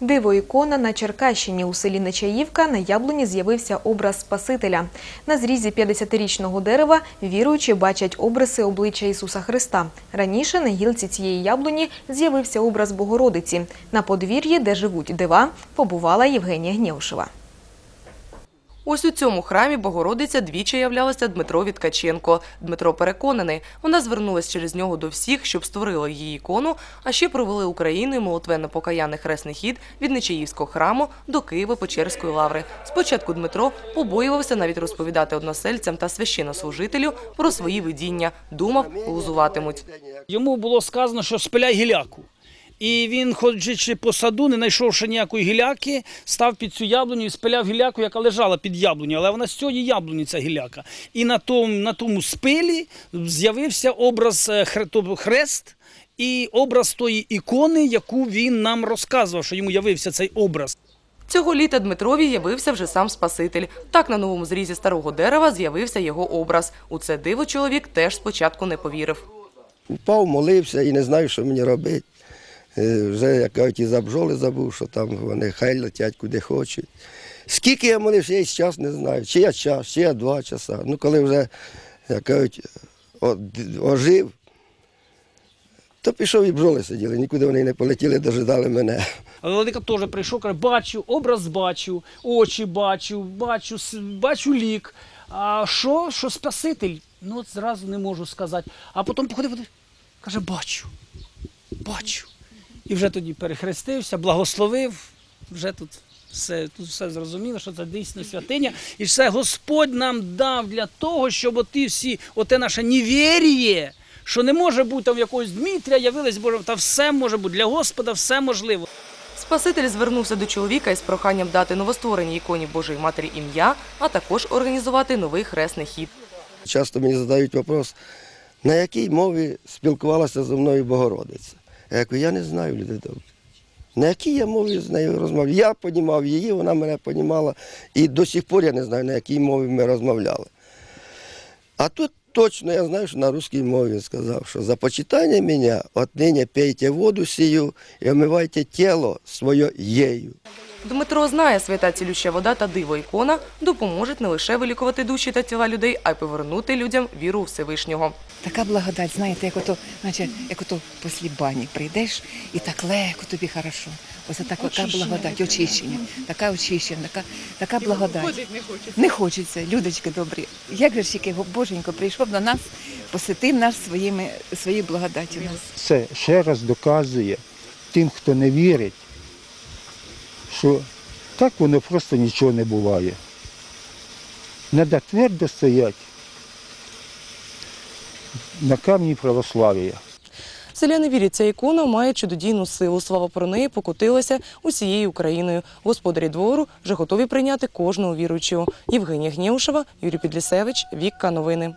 Диво ікона на Черкащині у селі Нечаївка на яблуні з'явився образ Спасителя. На зрізі 50-річного дерева віруючі бачать обриси обличчя Ісуса Христа. Раніше на гілці цієї яблуні з'явився образ Богородиці. На подвір'ї, де живуть дива, побувала Євгенія Гнєвшева. Ось у цьому храмі Богородиця двічі являлася Дмитрові Ткаченко. Дмитро переконаний, вона звернулась через нього до всіх, щоб створили її ікону, а ще провели Україною молитвенно-покаянний хресний хід від Нечаївського храму до Києво-Печерської лаври. Спочатку Дмитро побоювався навіть розповідати односельцям та священнослужителю про свої видіння. Думав, глузуватимуть. Йому було сказано, що спиляй гіляку. І він, ходячи по саду, не знайшовши ніякої гіляки, став під цю яблуню і спиляв гіляку, яка лежала під яблуню, але вона з цієї яблуні ця гіляка. І на тому, на тому спилі з'явився образ е, хрест і образ тої ікони, яку він нам розказував, що йому явився цей образ. Цього літа Дмитрові явився вже сам Спаситель. Так на новому зрізі старого дерева з'явився його образ. У це диво чоловік теж спочатку не повірив. Упав, молився і не знаю, що мені робити. Е, Вже як кажуть, і за бджоли забув, що там вони хай летять куди хочуть. Скільки я молився, я і час не знаю. Чи я час, чи я два часа. Ну, коли вже, як кажуть, ожив, то пішов і бджоли сиділи, нікуди вони не полетіли, дожидали мене. Але Владика теж прийшов, каже, бачу, образ бачу, очі бачу, бачу, бачу лік. А що, що Спаситель? Ну, от зразу не можу сказати. А потім походив, каже, бачу, бачу. І вже тоді перехрестився, благословив, вже тут все, тут все зрозуміло, що це дійсно святиня. І все Господь нам дав для того, щоб оті всі, оте наше невір'є, що не може бути там якогось Дмитрія, явилось Боже, та все може бути. Для Господа все можливо. Спаситель звернувся до чоловіка із проханням дати новоствореній іконі Божої Матері ім'я, а також організувати новий хресний хід. Часто мені задають вопрос, на якій мові спілкувалася зі мною Богородиця. Я кажу, я не знаю, люди добре. На якій я мові з нею розмовляю? Я понімав її, вона мене понімала. І до сих пор я не знаю, на якій мові ми розмовляли. А тут точно я знаю, що на русській мові сказав, що за почитання мене отнині пейте воду сію і омивайте тіло своє єю. Дмитро знає, свята цілюща вода та диво ікона допоможуть не лише вилікувати душі та тіла людей, а й повернути людям віру у Всевишнього. Така благодать, знаєте, як ото, наче як ото після бані прийдеш і так легко тобі хорошо. Ось так, така благодать, очищення, така очищення, така, така благодать. не хочеться. Не хочеться, людочки добрі. Як же ж тільки Боженько прийшов до нас, посетив нас своїми, своєю благодаттю. Це ще раз доказує тим, хто не вірить, що так воно просто нічого не буває. Треба твердо стояти на камні православ'я. Селяни вірять, ця ікона має чудодійну силу. Слава про неї покотилася усією Україною. Господарі двору вже готові прийняти кожного віруючого. Євгенія Гнєушева, Юрій Підлісевич, Вікка Новини.